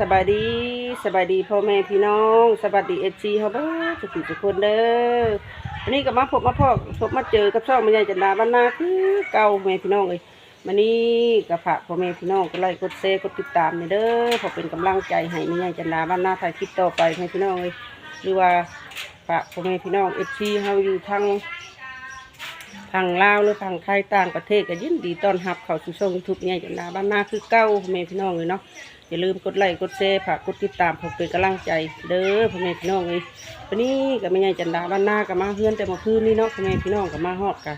สบายดีสบายดีพ่อแม่พี่น้องสบายดีเอจีเฮาบ้อทุกทุกทุกคนเด้อวันนี้ก็มาพบมาพอกพบมาเจอกับช่องแม่ใหญ่จันดาบ้านนาคือเก่าแม่พี่น้องเลยวันนี้ก็ฝากพ่อแม่พี่น้องกดไลค์กดแชร์กดติดตามนี่เด้อพอเป็นกำลังใจให้แม่ใหญ่จันดาบ้านนาถ่ายคลิปต่อไปแม่พี่น้องเลยหรือว่าฝากพ่อแม่พี่น้องเอจีเฮาอยู่ทาง ทางลาวหรือทางไทยต่างประเทศก็ยินดีต้อนรับเข้าสู่ช่องยูทูบเนี่ยจันดาบ้านนาคือเก้าพ่อแม่พี่น้องเลยเนาะอย่าลืมกดไลค์กดแชร์ฝากกดติดตามเพื่อเป็นกำลังใจเด้อพ่อแม่พี่น้องเลยวันนี้ก็ไม่ใหญ่จันดาบ้านนาก็มาเฮือนแต่มื่อคืนนี้เนาะพ่อแม่พี่น้องก็มาฮอดกัน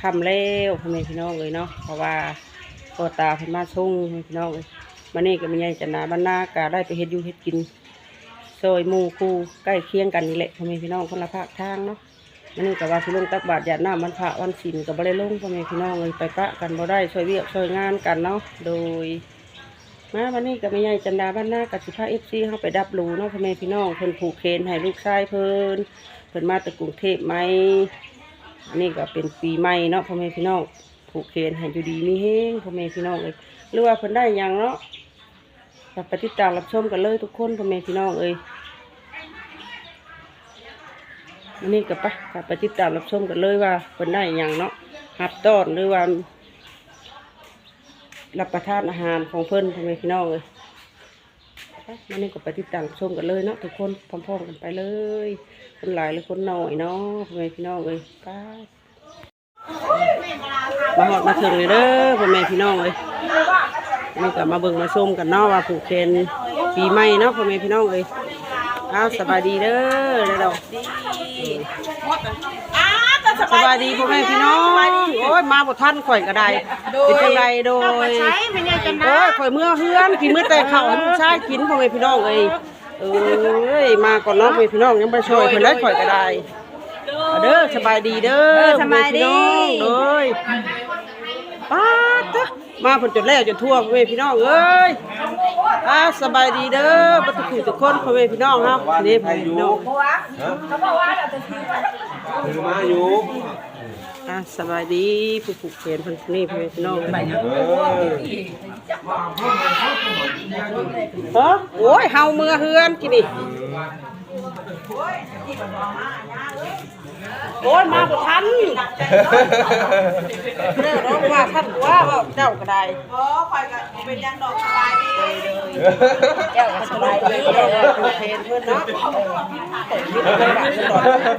คำแล้วพ่อแม่พี่น้องเลยเนาะเพราะว่าพอตาเพิ่นมาส่งพ่อแม่พี่น้องเลยวันนี้ก็ไม่ใหญ่จันดาบ้านนาก็ได้ไปเฮ็ดอยู่เฮ็ดกินซอยมูคูใกล้เคียงกันนี่แหละพ่อแม่พี่น้องคนละภาคทางเนาะ มันนี่ก็ว่าสิลงตักบาตรหยาดน้ำมันพระวันศีลก็บ่ได้ลงพ่อแม่พี่น้องเลยไปปะกันบ่ได้ช่วยเวียกช่วยงานกันเนาะโดยมาวันนี้ก็ไม่ใหญ่จันดาบ้านหน้ากับสิพาเอฟซีเข้าไปดับรูเนาะพ่อแม่พี่น้องเพิ่นผูกเคนให้ลูกชายเพิ่นเพิ่นมาจากรุงเทพไหมอันนี้ก็เป็นปีใหม่เนาะพ่อแม่พี่น้องผูกเคนให้อยู่ดีมีเฮงพ่อแม่พี่น้องเลยหรือว่าเพิ่นได้ยังเนาะก็ไปติดตารับชมกันเลยทุกคนพ่อแม่พี่น้องเอ้ย อันนี้ก็ไปกลับไปติดตามรับชมกันเลยว่าคนได้อย่างเนาะหับต้อนหรือว่ารับประทานอาหารของเพิ่นทำไมพี่น้องเลยไปอันนี้ก็ไปติดตามชมกันเลยเนาะทุกคนพร้อมๆกันไปเลย คนหลายหรือคนหน้อยเนาะทำไมพี่น้องเลยไปมาหอดมาถึงเลยเด้อพ่อแม่พี่น้องเลยนี่ก็มาเบิ่งมาชมกันเนาะว่าผูกเคนปีใหม่เนาะพ่อแม่พี่น้องเลยอ้าวสบายดีเด้อเด้อดอก สบายดีพ่อแม่พี่น้องโอ้ยมาบ่ทันข่อยก็ได้เป็นจังไดโดยใช้ไม่ใช่จันเอ้ยข่อยเมื่อเฮือนกินเมื่อแต่ข้าวให้ลูกชายกินพ่อแม่พี่น้องเอ้ยเอ้ยมาก่อนเนาะพ่อแม่พี่น้องยังบ่ช่วยเพิ่นได้ข่อยก็ได้เอาเด้อสบายดีเด้อพ่อแม่พี่น้องเอ้ยป้าดเด้อมาเพิ่นจนแล้วจนทั่วพ่อแม่พี่น้องเอ้ยอ่าสบายดีเด้อบ่ทุกผู้ทุกคนพ่อแม่พี่น้องเฮานี่พ่อแม่พี่น้อง ถือมาอยู่อ่าสบายดีผู้ผูกแขนเพิ่นนี่พ่อแม่พี่น้องเออเฮ้อโอ้ยเฮาเมื่อเฮือนกินนี่ โอ้ยมาบ่ทันเด้อร้องว่าท่านว่าว่าเจ้าก็ได้อ๋อคอยกับเป็นยังดอกสบายดีเจ้าก็สบายดีเด้อผู้เพนเพิ่นเนาะ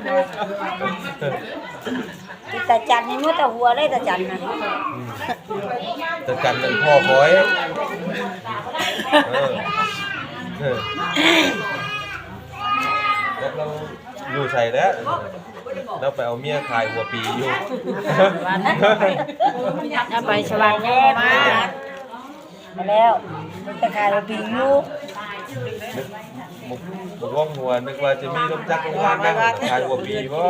เออตาจันนี่มือตาหัวเลยตาจันนะจะกันเป็นพ่อคอยเออเออแล้วเราอยู่ใส่แล้ว เราไปเอาเมียขายหัวปีอยู่ถ้าไปสว่างแย่มามาแล้วตะขายปีอยู่มุกมุกว่องหัวนึกว่าจะมีลมจักรลมวานนั่งขายหัวปีบ่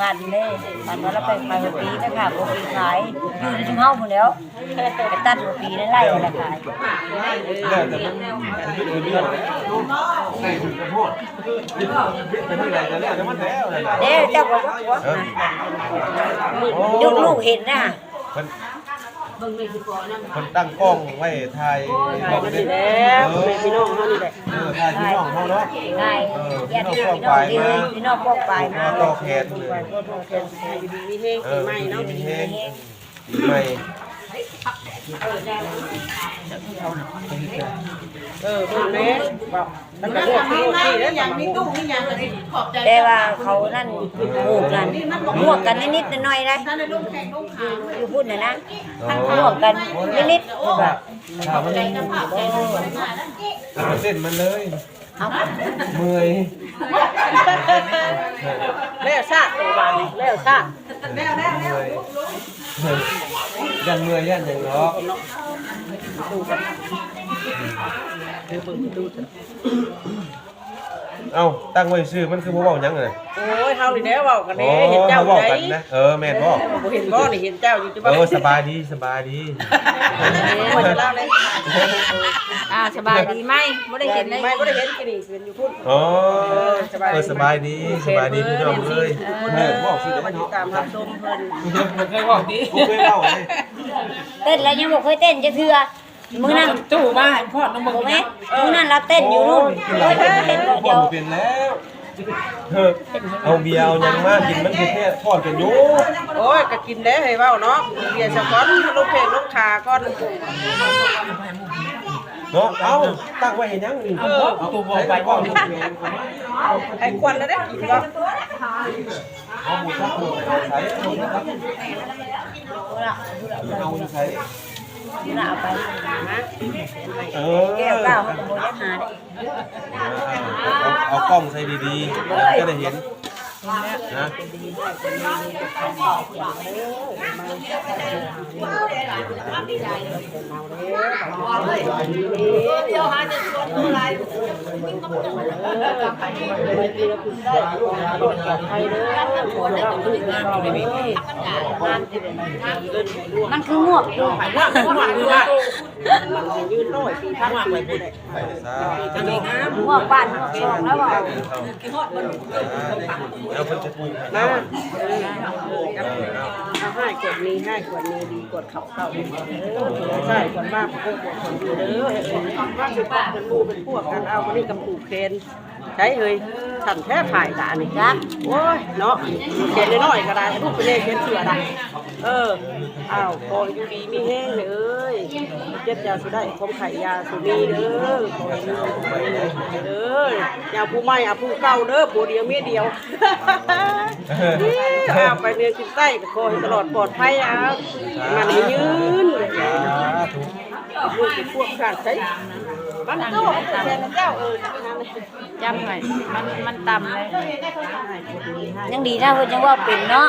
ปั่นเลยปั่นว่าเราไปขายปีนะขายปีขายอยู่ในชุมเฮาหมดแล้วไปตัดหัวปีในไล่อะขายแล้วแต่มันเป็นเรื่องใส่ถุงกระโพดเป็นที่ไหนกัวมันแล้วเห็นนะ เด้เจ้าก็หัวเออลูกลูกเห็นนะมันมันตั้งกล้องไว้ถ่ายบอกมาเด็นี่กแหล้วพ่อแม่พี่น้องเฮานี่แหละเออถ่ายพี่น้องเขาเนาะง่ายญาติพี่น้องดีพี่น้องพวกไปมามาต่อแขนเลยอยู่ดีมีเฮงเอปีอใหม่เนาะมีแห้งปีใหม่ เออเพิ่นแม่บอกตั้งแต่พวกนี้ที่แล้วอย่างมีตู้นี่ยังเลยขอบใจแต่ว่าเขานั่นหมู่กันหวกกันนิดๆหน่อยๆนะท่านในลูกแข่งลูกขาอยู่พูดนะนะหวกกันนิดๆแบบถามมันเส้นมันเลย เอาเมื่อยแล้วซาดตัวบานนี่แล้วซาดเมื่อยยันเมื่อยยันอย่างเนาะเดี๋ยวเบิ่งดูเถอะ เอ้าตั้งไว้ซื้อมันคือบ่เว้าหยังเลยโอ้ยเฮานี่แหล้วเว้ากันอ๋แน่อเห็นเจ้าเว้าไหนกันนะเออแม่นบ่บ่เห็นบ่นี่เห็นเจ้าอยู่ที่เอบ้านอสบายดีสบายดีบ่จะเล่าเลยอ่าสบายดีไหมไม่ได้เห็นเลยไม่บ่ได้เห็นกินนี่เป็นอยู่พุ่น อ๋อเออสบายดีเออสบายดีสบายดีพี่น้องเอ้ยเออบอกสิเดี๋เดี๋ยยววมามันติดเนาะตามรับชมเพิ่นมันเคยบอกดีบ่เคยเล่าเลย เต้นแล้วยังบอกเคยเต้นจะเถื่อ มื้อนั้นตู้มาให้พ่อน้องบ่มึงแม่มื้อนั้นเราเต้นอยู่นู่นกินเหล้าเออเห็นบ่พ่อเดี๋ยวบ่เป็นแล้วเออเอาเบียร์เอาหยังมากินมันคือแค่ทอดกันอยู่โอ้ยก็กินได้ให้เว้าเนาะเบียร์ซะก่อนลูกเพลงลูกขาก่อนเนาะเอาตั้งไว้เห็นยังนี่เออเอาตัวไปว่าไอ้ควันแล้วได้กินบ่เอาหมูสักหมูใส่เอาสักเอาใส่ นี่ล่ะเอาไปเออแก้วเก้าเขาก็บ่ได้หาได้ เอาเอากล้องใส่ดีๆก็ได้เห็น นะมันคือง่วงยืนน้อยปีพักปีผู้ใดใส่ซะง่วงบ้านง่วงช่องแล้วบ่แล้วเพิ่นจะปรุงให้มานะเอาให้กดนี้ให้กดนี้ดีกดเข่าเข่าเออใช่กดมากกดกดคนอยู่เด้อว่าสิป้าเป็นมู่เป็นพวกกันเอามานี่กับปู่เคนใช้เฮ้ยสั่นแท้ถ่ายตานี่จ้าโอ้ยเนาะเขียนน้อยๆก็ได้รูปไปเลยเขียนเสือได้ เอออ้าวคอยอยู่ดีมีแห้งเลยเจ็บยาสุได้คมไข่ยาสุนีเด้อคอยอยู่เด้อยาผู้ใหม่อาผู้เก่าเด้อผู้เดียวเมียเดียวอ้าวไปเมียกินใต้ก็ขอให้ตลอดปลอดภัยอ้าวมันให้ยืนสาธุลูกเป็นพวกขาดใช้ มันก็แทนเจ้าเออนั่นเลยจำหน่อยมันมันต่ำเลยยังดีนะเพิ่นยังว่าเป็นเนาะ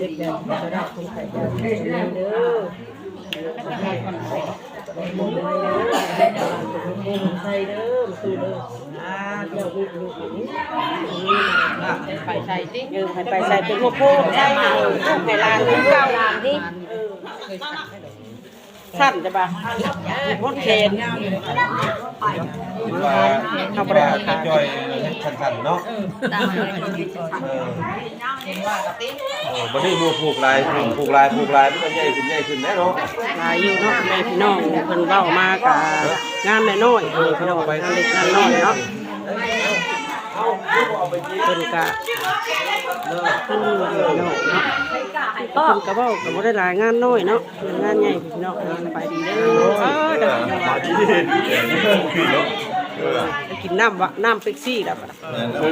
เด็กแดงจะได้คงไข่ยาสุนีเด้อใส่เด้อ มาซื้อเด้ออ่าเจ้าลูกลูกนี่ไปใส่ติเออให้ไปใส่เป็นหัวโพกใช่ลูกในร้านลูกเก่าตามดิสั้นจะบ่ะพ้นเคนว่าทำราคาย่อยสั้นๆเนาะตามเลยเออเออบ่ได้มูผูกลายผูกลายผูกลายมันใหญ่ขึ้นใหญ่ขึ้นแน่เนาะลายอยู่เนาะแม่พี่น้องเพิ่นเว้ามากะงานแม่น้อยเออพี่น้องไปงานเล็กงานน้อยเนาะ เพิ่นกะเพิ่นอยู่พี่น้องเนาะเพิ่นก็เว้าก็บ่ได้หลายงานน้อยเนาะงานใหญ่พี่น้องเออสบายดีเด้อเออเด้อพี่น้องไปกินน้ำวะน้ำเป๊กซี่แล้วบัดน่ะ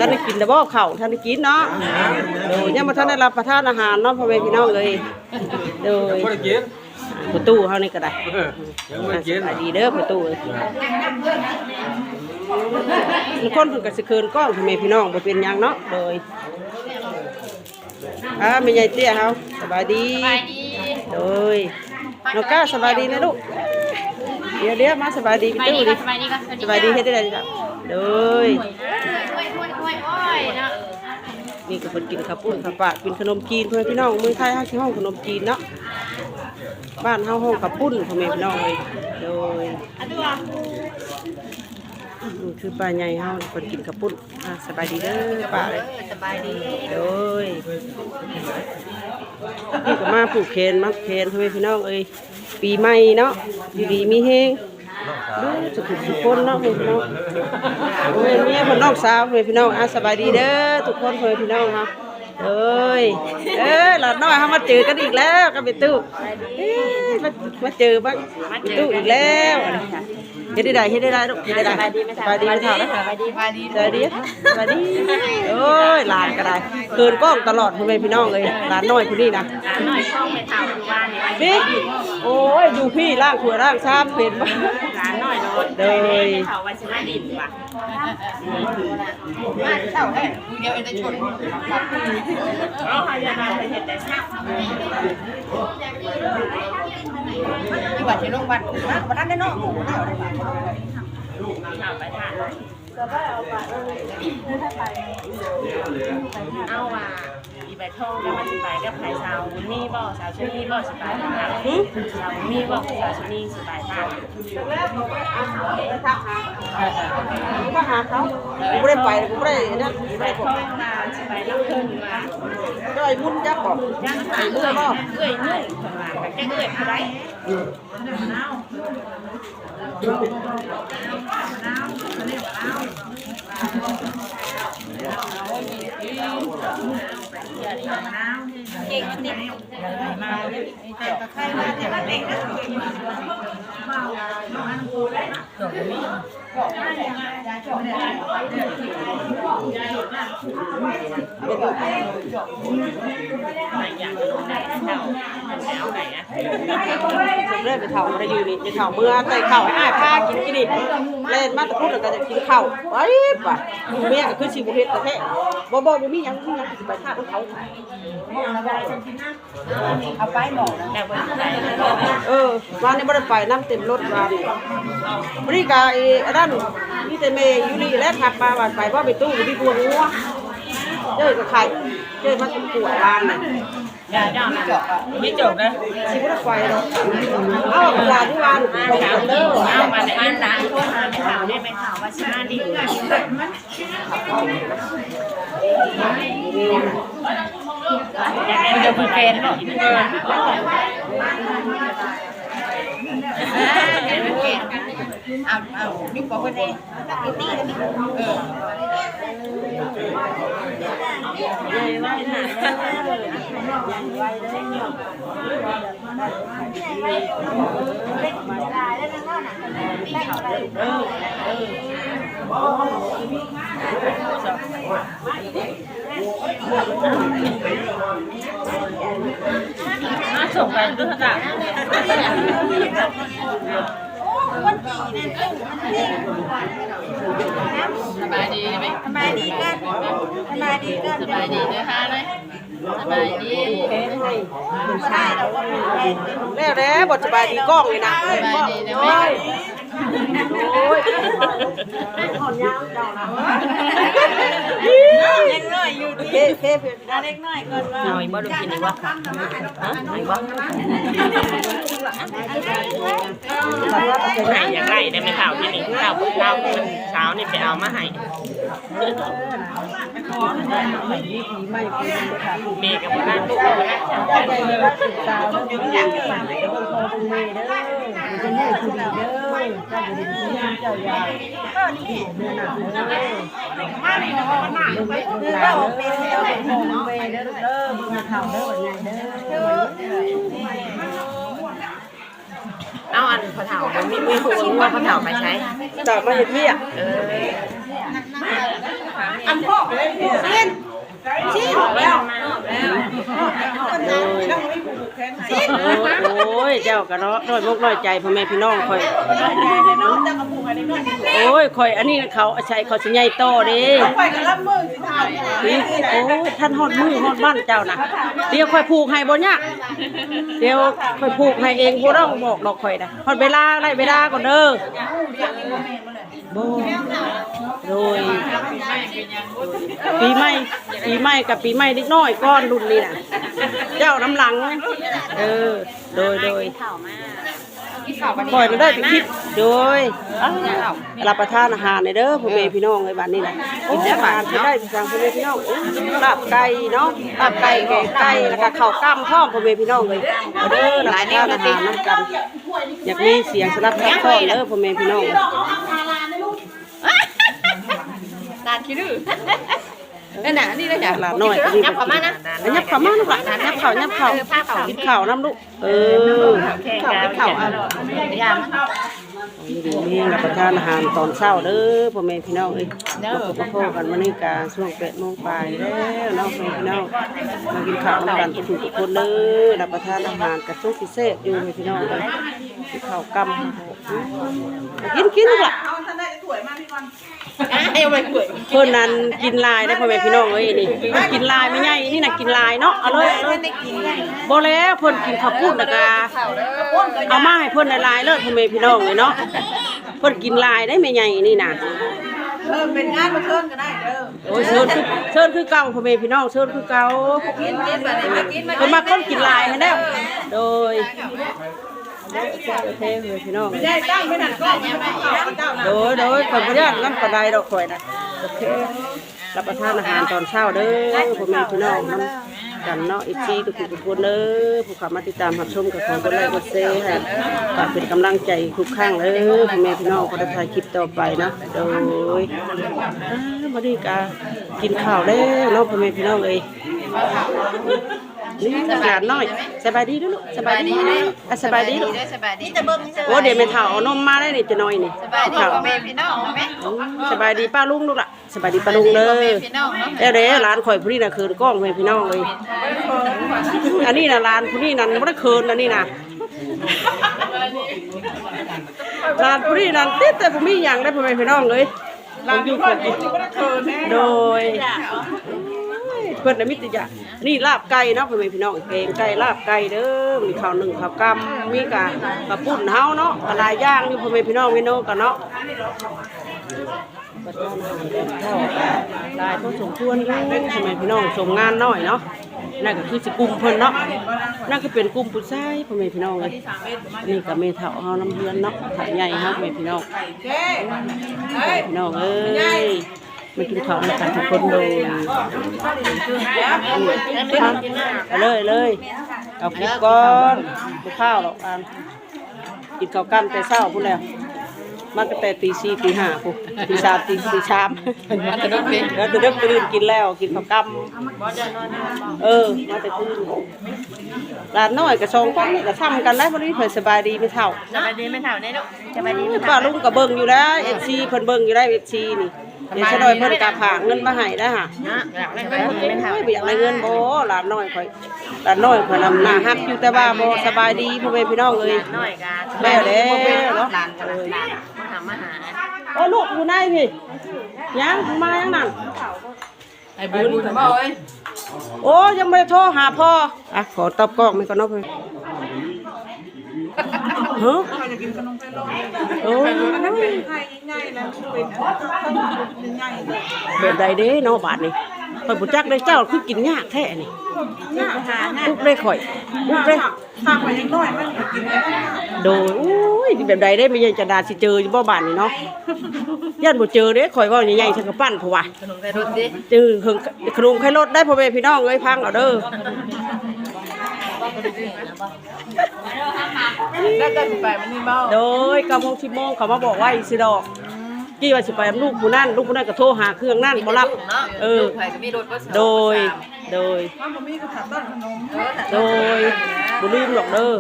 ท่านได้กินแต่บ่ข้าวท่านได้กินเนาะโดยยังบ่ทันได้รับประทานอาหารเนาะพ่อแม่พี่น้องเอ้ยโดยบ่ได้กินประตูเฮานี่ก็ได้ยังบ่ได้กินสบายดีเด้อประตูเอ้ยทุก คนเพิ่นก็สิเคินกล้องพ่อแม่พี่น้องบ่เป็นหยังเนาะโดยอ่าแม่ใหญ่เตี้ยเฮาสบายดีโดยน้องก้าสบายดีนะลูกเดี๋ยวเดี๋ยวมาสบายดีพี่ตู้ดิสบายดีก็สบายดีเฮ็ดได้จ้ะโดยโอ้ยโอ้ยโอ้ยโอ้ยเนาะนี่ก็เพิ่นกินข้าวปุ้นข้าวปลากินขนมจีนเพื่อนพี่น้องเมืองไทยเฮาสิห้องขนมจีนเนาะบ้านเฮาห้องข้าวปุ้นพ่อแม่พี่น้องเลยโดย อืมคือปลาใหญ่เฮาคนกินกระปุ้นอะสบายดีเด้อปลาเลยสบายดีโดยพี่ก็มาปลูกเคนมาเคนทำไมพี่น้องเอ้ยปีใหม่เนาะอยู่ดีมีเฮงดูสุขสุขคนเนาะพ่อแม่พี่น้องโอ้ยเมียคนนอกสาวพ่อแม่พี่น้องอะสบายดีเด้อทุกคนพ่อแม่พี่น้องเนาะ เอ้ยเอ้ยหลานน้อยเฮามาเจอกันอีกแล้วกับไปตู้เอ้ยมามาเจอบ้างไปตู้อีกแล้วเฮ็ดได้ได้เฮ็ดได้ได้ลูกเฮ็ดได้ได้สบายดีไหมสบายดีไหมเท่านะสบายดีสบายดีสวัสดีสวัสดีโอ้ยหลานก็ได้เกินกล้องตลอดพ่อแม่พี่น้องเลยหลานน้อยคนนี้นะหน่อยช่องไปถามดูว่าเนี่ยพี่โอ้ยดูพี่ร่างขวร่างซ้ำเป็นบ้าร้านหน่อยโดนเลยเขาว่าสิมาดินว่ะมาเท่าแห่เดียวเองจะชนเอาหายานาไปเห็นแต่ชักที่บัตรที่โรงพยาบาลนะวันนั้นได้เนาะไปทานเอาว่าอี ไปบทองกับมันสิไปกับไผสาวมีบ่สาวชุนีบ่สิไปทางนั้นสาวมีบ่สาวชุนีสิไปทางก็หาเขากูไม่ได้ไปกูไม่ได้นั่นแบทองมาสิไปรับเพิ่นมาจ้อยมุ่นจักบอกยังหาเอื้อยเอื้อยเนื่อยเพิ่นว่าก็แค่เอื้อยผู้ใด Yeah, yeah, yeah. เล่นไปเถ่าอะไรอยู่นี่จะเถ่าเมื่อแต่เข่าให้อ้ายพากินกินนี่เล่นมาตะพูดแล้วก็จะกินเข้าวไว้ป่ะเมียก็คือสิบุเฮ็ดแท้บ่บ่บ่มีหยังมีหยังสิไปฆ่าเขาเอาไปหมอกแต่ว่าผู้ใดเออวานนี้บ่ได้ไปน้ำเต็มรถวานนี่บริกาไอ้อันนั้นมีแต่เมย์อยู่นี่และขับมาว่าไปว่าไปตู้มีบัวงัวเจ้ยกับไข่เจ้ยมาตปวดวานนี่อย่าย่อนะไม่จบนะสิบ่ได้ไปหรอกเอ้าเวลาที่วานของเด้อเอามาในอันนะโทรหาไม่ข่าวได้ไหมข่าวว่าสิมาดี มันจะผูกแขนบ่เออเอาเอายุบบอกว่าได้ตีกันเออ มาส่งไปด้วยค่ะสบายดีไหมสบายดีกันสบายดีกันสบายดีนะคะเลยสบายดีใช่เราก็มีแฟนแล้วแล้วบ่สบายดีกล้องเลยนะกล้องโอ้ยโอ้ยห อนยาวเจ้านะเล็กน้อยอยู่ที่เท่เท่เพิ่นเล็กน้อยก่อนว่าเอาอีกบ่ดูกินอีกวะฮะเอาอีกบ่ไหนอยากไล่ได้ไหมข่าวที่นี่ข่าวข่าวเช้านี่ไปเอามาให้เมย์กับพ่อนั่นลูกกับพ่อนั่นสาวต้องอยู่อย่างนี้องคอยดูแม่เด้อสาวเด้อ เจ้าอยู่ดีๆเจ้าอย่าก็นี่เดือนหน้าเด้อมานี่ก็มาหน้าคือเราเป็นเจ้าของแม่เด้อเด้อมึงมาเข้าเด้อว่าไงเด้อเอาอันพอเถามันมีมือหัวว่าพอเถาไปใช้ต่อมาเฮ็ดเวียกเอออันพ่อสิ้น สิ้นแล้วโอ้ยเจ้าก็เนาะน้อยมกน้อยใจพ่อแม่พี่น้องคอยโอ้ยคอยอันนี้เขาอาศัยเขาสิใหญ่โตเด้ไปกันรับมือสิถ่ายโอ้ยท่านฮอดมือฮอดบ้านเจ้าน่ะเดี๋ยวคอยผูกให้บ่ยากเดี๋ยวคอยผูกให้เองบ่ต้องบอกดอกข่อยนะฮอดเวลาได้เวลาก่อนเด้อ บโดยปีใหม่ปีใหม่กับปีใหม่เล็กน้อยก้อนรุ่นนี้น่ะเจ้าน้ำหลังเออโดยโดยปล่อยมันได้ไปคิดโดยรับประทานอาหารในเด้อพ่อแม่พี่น้องในบ้านนี้นะกินอาหารที่ได้พี่สั่งพ่อแม่พี่น้องอุ๊ยลาบไก่เนาะลาบไก่แกงไก่แล้วก็ข้าวกล้ำพร้อมพ่อแม่พี่น้องเลยเอาเด้อรับประทานอาหารน้ำกันอยากมีเสียงสลับซับซ้อนเด้อพ่อแม่พี่น้อง ตาคิดดื้อนั่นน่ะนี่เลยจ้ะหลานน้อยยับเข้ามานะอันยับเข้ามาลูกหลานยับเข้ายับเข้ากินข้าวน้ำลูกเออแข่งกันเข่าอะยามนี่รับประทานอาหารตอนเช้าเด้อพ่อแม่พี่น้องเอ้ยมาพบมาพบกันวันนี้กาช่วงแปดโมงปลายแล้วเนาะพ่อแม่พี่น้องมากินข้าวด้วยกันทุกทุกคนเด้อรับประทานอาหารกับช่วงพิเศษอยู่แม่พี่น้องเลยกินข้าวกำกินกินลูกล่ะเอาไปป่วยเพิ่นนั้นกินลายได้อพ่อแม่พี่น้องเอ้ยนี่กินลายไม่ใหญ่นี่น่ะกินลายเนาะเอาเลยเอาเลยบ่แล้วเพิ่นกินข้าวปุ้นแล้วก็เอามาให้เพิ่นหลายๆเลยพ่อแม่พี่น้องเลยเนาะเพิ่นกินลายได้แม่ใหญ่นี่น่ะเออเป็นงานมาเชิญก็ได้เด้อโอ้ยเชิญคือเชิญคือเก่าพ่อแม่พี่น้องเชิญคือเก่ากินกินแบบนี้มากินมาเพิ่นมาคนกินหลายให้แล้วโดยโอเคเลย พี่น้องได้ตั้งไม่นั่นก็ยังไม่เข้าเจ้านะโดยโดยขออนุญาตนั่นปานใดดอกข่อยนะโอเครับประทานอาหารตอนเช้าเด้อพ่อแม่พี่น้องนํกันเนาะอีกทีทุกคนทุกคนเด้อผู้เข้ามาติดตามรับชมกับของกดไลค์กดแชร์ให้ฝากเป็นกำลังใจทุกครั้งเด้อพ่อแม่พี่น้องก็ได้ถ่ายคลิปต่อไปนะโดยอ่าดีก็กินข้าวแล้วเนาะพ่อแม่พี่น้องเอ้ย นี่หลานน้อยสบายดีเด้อลูกสบายดีอะสบายดีลูกสบายดีจะเบิ่งสโอ้เดี๋ยวแม่เฒ่าเอานมมาได้นี่จะน้อยนี่บายดีเฒ่าพ่อแม่พี่น้องแม่อืมสบายดีป้าลุงลูกล่ะสบายดีป้าลุงเด้อพี่น้องเนาะเด้อเด้อร้านข่อยผู้นี้น่ะเคินกล้องให้พี่น้องเลยอันนี้น่ะร้านผู้นี้นั่นบ่ได้เคินอันนี้น่ะร้านผู้นี้นั่นติดแต่บ่มีหยังได้พ่อแม่พี่น้องเลยผมอยู่คนเดียวโดยเพิ่นน่ะมีแต่อย่า งนี่ลาบไก่เนาะพ่อแม่พี่น้องแกงไก่ลาบไก่เด้อมีข้าวหนึ่งข้าวกำมีกะกะปุ่นเฮาเนาะกะลายย่างนี่พ่อแม่พี่น้องเมนูกันเนาะได้ก็สมควรอยู่ทำไมพี่น้องส่งงานน้อยเนาะนั่นก็คือสิกลุ่มเพิ่นเนาะนั่นก็เป็นกลุ่มผู้ชายพ่อแม่พี่น้องเลยนี่ก็แม่เฒ่าเฮาน้ำเฮือนเนาะถ้ายใหญ่เฮาพ่อแม่พี่น้องพี่น้องเอ้ย มากินข้าวด้วยกันทุกคนเลยเอาเลยเลยเอาคลิปก่อนดูข้าวหรอกอ่านกินข้าวกันแต่เช้าพุ่นแล้วมาตั้งแต่ตีสี่ตีห้าปุ๊บตีสามตีสี่ชามมาแต่ดึกเลยแล้วดึกตื่นกินแล้วกินข้าวกำเออมาแต่ตื่นหลานน้อยกับสองคนนี่ก็ทำกันได้พอดีเพิ่นสบายดีไม่เท่าสบายดีไม่เท่านี้ลูกสบายดีป้าลุงก็เบิ่งอยู่แล้วเอฟซีเพิ่นเบิ่งอยู่ได้เอฟซีนี่ เดี๋ยวชะดอยเพิ่นกะผากเงินมาให้ได้อค่ะนะอยากเล่นเอ้ไม่เท่ายบ่อยากได้เงินบ่หลานน้อยข่อยหลานน้อยข่อยนำหน้าฮักอยู่แต่ว่าบ่สบายดีพ่อแม่พี่น้องเอ้ยน้อยกาแล้วแล้วเนาะหลานกันหลานมาทำอาหารเอ้ยลูกอยู่ไหนพี่ยังมายังนั่นไอ้บุญบ่เอ้ยโอ้ยังไม่ได้โทรหาพ่ออะขอตอบกล้องมันก่อนเนาะเพื่อน ฮะโอ้ยไข่ง่ายๆแล้วเป็นง่ายๆเลยแบบใดเด้เนาะบาทนี่ข่อยบ่จักได้เจ้าคือกินยากแท้นี่ง่ายหาง่ายอุกได้ข่อยอุกได้ฝากไว้ยังน้อยมันก็กินได้โดยอุ้ยแบบใดได้ไม่ยังจะดาสิเจออยู่บ่บาทนี่เนาะย่านบ่เจอเด้ข่อยเว้าใหญ่ๆฉันก็ปั้นผัวขนมไข่รสดิจือเครื่องขนมไข่รถได้พ่อแม่พี่น้องเอ้ยพังเอาเด้อ แล้วก็สิไปมันนี่บ่โดย9:00น10:00นเขามาบอกว่าอีสิดอกกี่ว่าสิไปลูกผู้นั้นลูกผู้นั้นก็โทรหาเครื่องนั้นบ่รับเนาะเออไข่ก็มีรสบ่โดย โดยบ่มีก็ถามต้นขนมโดยบ่ลืมหรอกเด้อ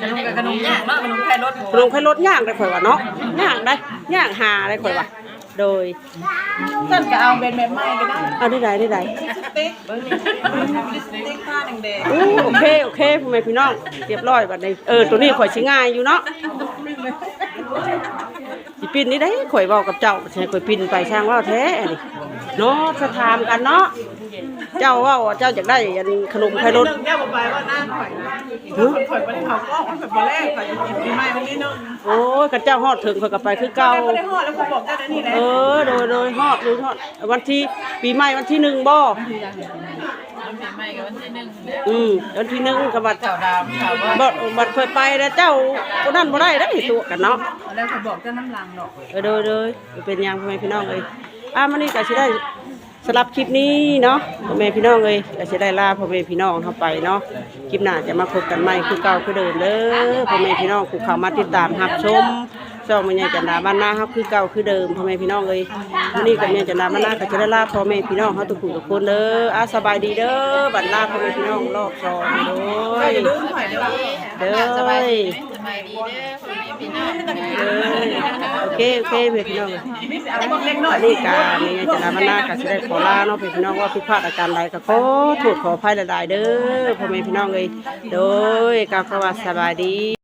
ขนมกับขนมยากเนาะขนมไข่รสขนมไข่รถย่างได้ข่อยว่าเนาะย่างได้ย่างหาได้ข่อยว่า โดยต้นก็เอาเป็นแบบใหม่ก็ได้เอาได้ใดได้ใดสติ๊กเบิ่งนี่สติ๊กผ้าแดงอู้โอเคโอเคพ่อแม่พี่น้องเรียบร้อยบัดนี้เออตัวนี้ข่อยสิง่ายอยู่เนาะสิปินนี่ได้ข่อยเว้ากับเจ้าใช่ข่อยปินไปช่างเว่าแท้อันนี้เนาะสะถามกันเนาะ เจ้าเว่าว่าเจ้าอยากได้อันขนมๆไข่รถเรื่องแก้วบ่ไปว่าหน้าข่อยคนข่อยบ่ได้เฮากล้องข่อยบ่แลกข่อยจะกินปีใหม่วันนี้เนาะโอ้ยกับเจ้าฮอดถึงข่อยก็ไปคือเก่าบ่ได้ฮอดแล้วข่อยบอกเจ้าได้นี่แหละเออโดยโดยฮอดโดยฮอดวันที่ปีใหม่วันที่หนึ่งบ่ปีใหม่กับวันที่1อืมวันที่หนึ่งกับบัดเจ้าดาวถามว่าบัดบัดเคยไปแล้วเจ้าคนนั้นบ่ได้ได้ตัวกันเนาะแล้วข่อยบอกเจ้าน้ำลังดอกเออโดยโดยเป็นหยังพ่อแม่พี่น้องเลยอะมันนี่ก็สิได้ สำหรับคลิปนี้เนาะพ่อแม่พี่น้องเลยก็จะได้ลาพ่อแม่พี่น้องเข้าไปเนาะคลิปหน้าจะมาพบกันใหม่คือเก่าคือเดิมเด้อพ่อแม่พี่น้องผู้เข้ามาติดตามรับชม ช่องแม่ใหญ่จันดาบ้านนาครับคือเก่าคือเดิมพ่อแม่พี่น้องเลยวันนี้กับแม่จันดาบ้านนาก็จะได้ลาพ่อแม่พี่น้องเขาทุกผู้ทุกคนเด้ออะสบายดีเด้อบัดลาพ่อแม่พี่น้องรอบสองเด้ออย่าลืมข่อยเด้อสบายดีสบายดีเด้อคนนี้พี่น้องเด้อโอเคโอเคเพื่อนพี่น้องมีสิเอาพวกเล็กน้อยอันนี้การนี่จะนำมาหน้าก็จะได้ขอลาเนาะพี่น้องว่าผิดพลาดอาการใดก็ขอโทษขออภัยหลายๆเด้อพ่อแม่พี่น้องเลยโดยกาวคำว่าสบายดี